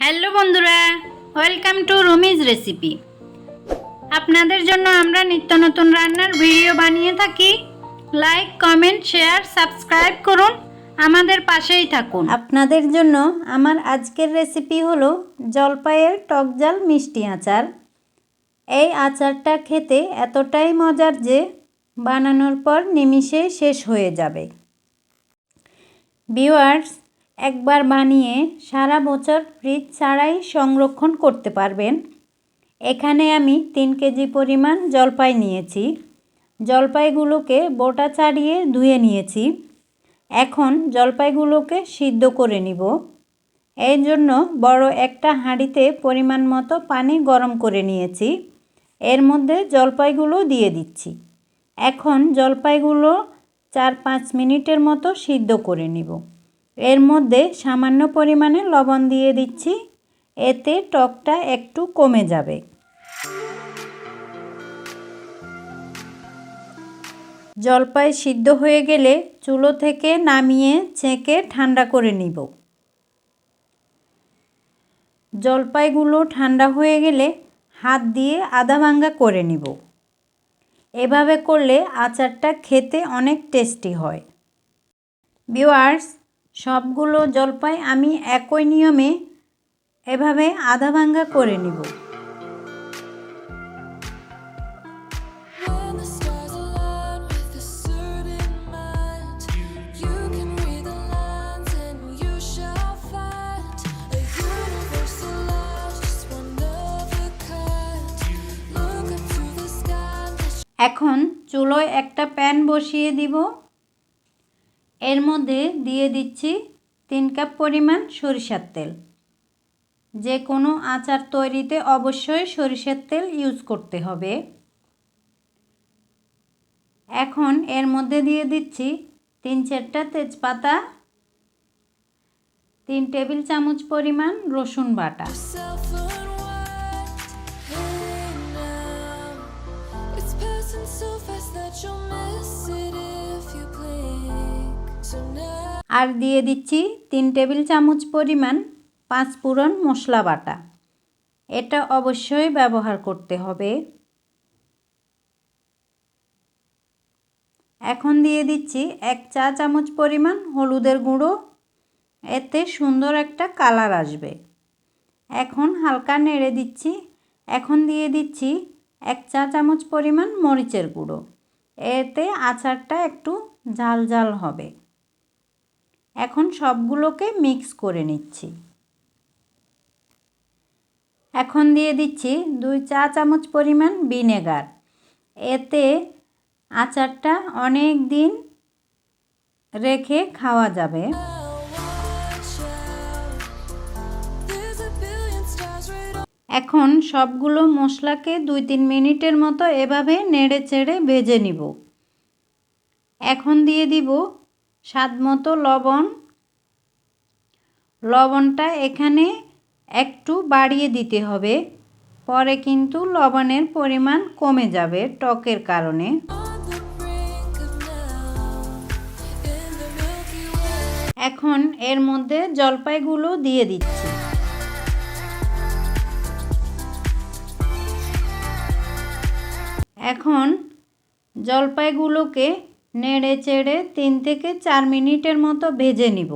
Hello বন্ধুরা welcome to Rumi's recipe আপনাদের জন্য আমরা নিত্য নতুন রান্নার ভিডিও বানিয়ে থাকি। লাইক কমেন্ট শেয়ার সাবস্ক্রাইব করুন, আমাদের পাশেই থাকুন। আপনাদের জন্য আমার আজকের রেসিপি হলো জলপাইয়ের টকজাল মিষ্টি আচার। এই আচারটা খেতে এতটাই মজার যে বানানোর পর নিমিষে শেষ হয়ে যাবে। ভিউয়ার্স একবার বানিয়ে সারা বছর ফ্রিজ ছাড়াই সংরক্ষণ করতে পারবেন। এখানে আমি তিন কেজি পরিমাণ জলপাই নিয়েছি। জলপাইগুলোকে বোটা ছাড়িয়ে ধুয়ে নিয়েছি। এখন জলপাইগুলোকে সিদ্ধ করে নিব। এই জন্য বড় একটা হাঁড়িতে পরিমাণ মতো পানি গরম করে নিয়েছি। এর মধ্যে জলপাইগুলো দিয়ে দিচ্ছি। এখন জলপাইগুলো চার পাঁচ মিনিটের মতো সিদ্ধ করে নিব। এর মধ্যে সামান্য পরিমাণে লবণ দিয়ে দিচ্ছি। এতে টকটা একটু কমে যাবে। জলপাই সিদ্ধ হয়ে গেলে চুলো থেকে নামিয়ে ছেঁকে ঠান্ডা করে নিব। জলপাইগুলো ঠান্ডা হয়ে গেলে হাত দিয়ে আধা ভাঙ্গা করে নিব। এভাবে করলে আচারটা খেতে অনেক টেস্টি হয়। ভিওয়ার্স সবগুলো জলপাই আমি একই নিয়মে এভাবে আধা ভাঙ্গা করে নিব। এখন চুলোয় একটা প্যান বসিয়ে দিব। এর মধ্যে দিয়ে দিচ্ছি তিন কাপ পরিমাণ সরিষার তেল। যে কোনো আচার তৈরিতে অবশ্যই সরিষার তেল ইউজ করতে হবে। এখন এর মধ্যে দিয়ে দিচ্ছি তিন চারটা তেজপাতা, তিন টেবিল চামচ পরিমাণ রসুন বাটা। So fast that you'll miss it if you. আর দিয়ে দিচ্ছি তিন টেবিল চামচ পরিমাণ পাঁচ ফোড়ন মশলা বাটা। এটা অবশ্যই ব্যবহার করতে হবে। এখন দিয়ে দিচ্ছি এক চা চামচ পরিমাণ হলুদের গুঁড়ো। এতে সুন্দর একটা কালার আসবে। এখন হালকা নেড়ে দিচ্ছি। এখন দিয়ে দিচ্ছি এক চা চামচ পরিমাণ মরিচের গুঁড়ো। এতে আচারটা একটু ঝাল ঝাল হবে। এখন সবগুলোকে মিক্স করে নিচ্ছি। এখন দিয়ে দিচ্ছি দুই চা চামচ পরিমাণ ভিনেগার। এতে আচারটা অনেক দিন রেখে খাওয়া যাবে. এখন সবগুলো মশলাকে দুই তিন মিনিটের মতো এভাবে নেড়ে চেড়ে ভেজে নিব। এখন দিয়ে দিব স্বাদ মতো লবণ। লবণটা এখানে একটু বাড়িয়ে দিতে হবে। পরে কিন্তু লবণের পরিমাণ কমে যাবে টকের কারণে. এখন এর মধ্যে জলপাইগুলো দিয়ে দিচ্ছি। এখন জলপাইগুলোকে নেড়ে চেড়ে তিন থেকে চার মিনিটের মতো ভেজে নিব।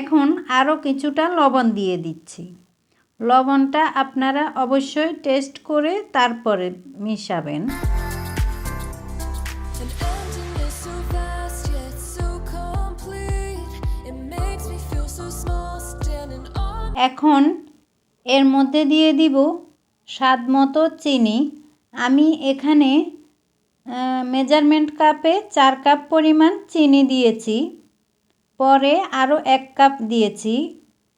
এখন আরও কিছুটা লবণ দিয়ে দিচ্ছি। লবণটা আপনারা অবশ্যই টেস্ট করে তারপরে মিশাবেন। এখন এর মধ্যে দিয়ে দিব স্বাদ মতো চিনি। আমি এখানে মেজারমেন্ট কাপে চার কাপ পরিমাণ চিনি দিয়েছি। পরে আরও এক কাপ দিয়েছি।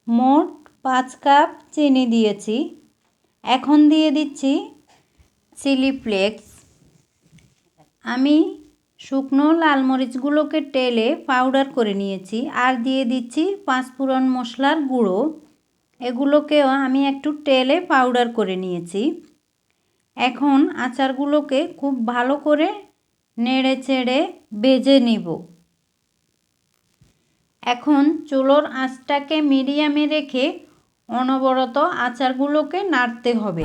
মোট পাঁচ কাপ চিনি দিয়েছি। এখন দিয়ে দিচ্ছি চিলি ফ্লেক্স। আমি শুকনো লাল মরিচগুলোকে টেলে পাউডার করে নিয়েছি। আর দিয়ে দিচ্ছি পাঁচ পাঁচফোড়ন মশলার গুঁড়ো। এগুলোকেও আমি একটু তেলে পাউডার করে নিয়েছি। এখন আচারগুলোকে খুব ভালো করে নেড়ে চেড়ে বেজে নিব। এখন চুলোর আঁচটাকে মিডিয়ামে রেখে অনবরত আচারগুলোকে নাড়তে হবে।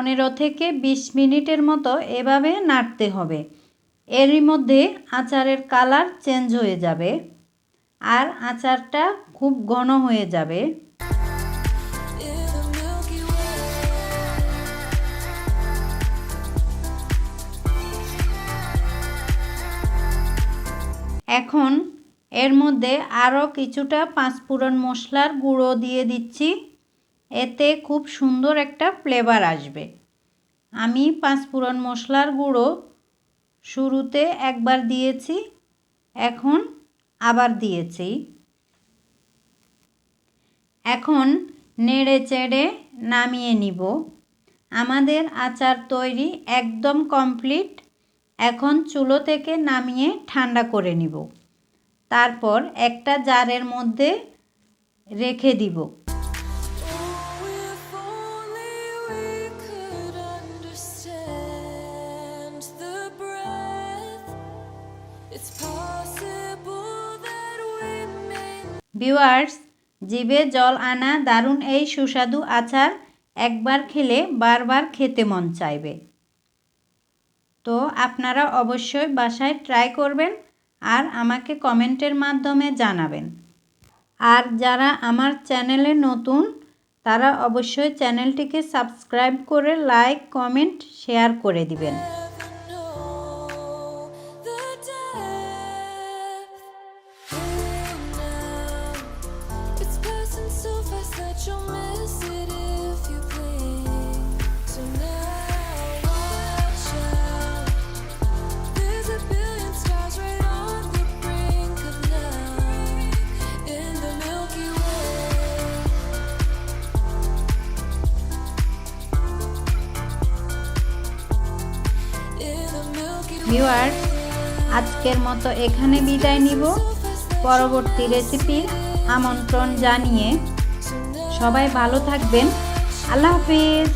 পনেরো থেকে বিশ মিনিটের মতো এভাবে নাড়তে হবে এরই মধ্যে আচারের কালার চেঞ্জ হয়ে যাবে আর আচারটা খুব ঘন হয়ে যাবে. এখন এর মধ্যে আরও কিছুটা পাঁচফোড়ন মশলার গুঁড়ো দিয়ে দিচ্ছি এতে খুব সুন্দর একটা ফ্লেভার আসবে। আমি পাঁচফোড়ন মশলার গুঁড়ো শুরুতে একবার দিয়েছি, এখন আবার দিয়েছি। এখন নেড়ে চেড়ে নামিয়ে নিব। আমাদের আচার তৈরি একদম কমপ্লিট এখন চুলো থেকে নামিয়ে ঠান্ডা করে নিব। তারপর একটা জারের মধ্যে রেখে দিব। ভিউয়ার্স, জিভে জল আনা দারুণ এই সুস্বাদু আচার একবার খেলে বারবার খেতে মন চাইবে। তো আপনারা অবশ্যই বাসায় ট্রাই করবেন আর আমাকে কমেন্টের মাধ্যমে জানাবেন। আর যারা আমার চ্যানেলে নতুন, তারা অবশ্যই চ্যানেলটিকে সাবস্ক্রাইব করে লাইক, কমেন্ট, শেয়ার করে দিবেন। ভিউয়ার্স আজকের মতো এখানে বিদায় নিব। পরবর্তী রেসিপির আমন্ত্রণ জানিয়ে সবাই ভালো থাকবেন। আল্লাহ হাফিজ।